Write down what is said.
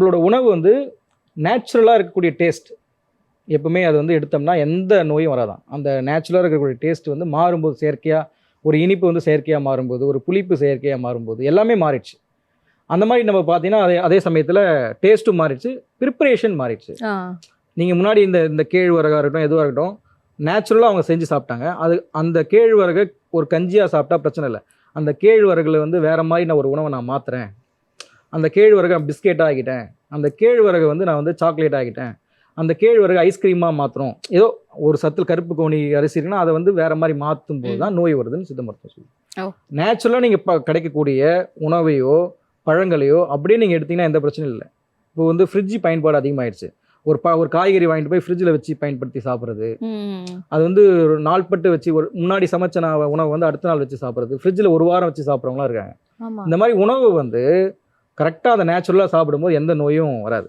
நம்மளோட உணவு வந்து நேச்சுரலாக இருக்கக்கூடிய டேஸ்ட். எப்பவுமே அது வந்து எடுத்தோம்னா எந்த நோயும் வராதான் அந்த நேச்சுரலாக இருக்கக்கூடிய டேஸ்ட் வந்து மாறும்போது செயற்கையாக ஒரு இனிப்பு வந்து செயற்கையாக மாறும்போது ஒரு புளிப்பு செயற்கையாக மாறும்போது எல்லாமே மாறிடுச்சு. அந்த மாதிரி நம்ம பார்த்தீங்கன்னா அதே அதே சமயத்தில் டேஸ்ட்டும் மாறிடுச்சு ப்ரிப்பரேஷன் மாறிடுச்சு. நீங்கள் முன்னாடி இந்த இந்த கேழ்வரகாக இருக்கட்டும் எதுவாக இருக்கட்டும் நேச்சுரலாக அவங்க செஞ்சு சாப்பிட்டாங்க. அது அந்த கேழ்வரகை ஒரு கஞ்சியாக சாப்பிட்டா பிரச்சனை இல்லை. அந்த கேழ்வரகுல வந்து வேற மாதிரி நான் ஒரு உணவை நான் மாற்றுறேன் அந்த கேழ்வரகை பிஸ்கெட் ஆகிட்டேன் அந்த கேழ்வரகை வந்து நான் வந்து சாக்லேட் ஆகிட்டேன் அந்த கேழ்வரகு ஐஸ்கிரீமாக மாற்றுறோம் ஏதோ ஒரு சத்தில் கருப்பு கோணி அரிசி இருக்குன்னா அதை வந்து வேற மாதிரி மாற்றும் போது தான் நோய் வருதுன்னு சித்த மருத்துவம். சொல்லுவோம் நேச்சுரலாக நீங்கள் இப்போ கிடைக்கக்கூடிய உணவையோ பழங்களையோ அப்படியே நீங்கள் எடுத்தீங்கன்னா எந்த பிரச்சனையும் இல்லை. இப்போ வந்து ஃப்ரிட்ஜ் பயன்பாடு அதிகமாயிடுச்சு. ஒரு ப ஒரு காய்கறி வாங்கிட்டு போய் ஃப்ரிட்ஜில் வச்சு பயன்படுத்தி சாப்பிட்றது. அது வந்து ஒரு நாள்பட்டு வச்சு ஒரு முன்னாடி சமைச்ச நான் உணவு வந்து அடுத்த நாள் வச்சு சாப்பிட்றது. ஃப்ரிட்ஜில் ஒரு வாரம் வச்சு சாப்பிட்றவங்களாம் இருக்காங்க. இந்த மாதிரி உணவு வந்து கரெக்டாக அதை நேச்சுரலாக சாப்பிடும்போது எந்த நோயும் வராது.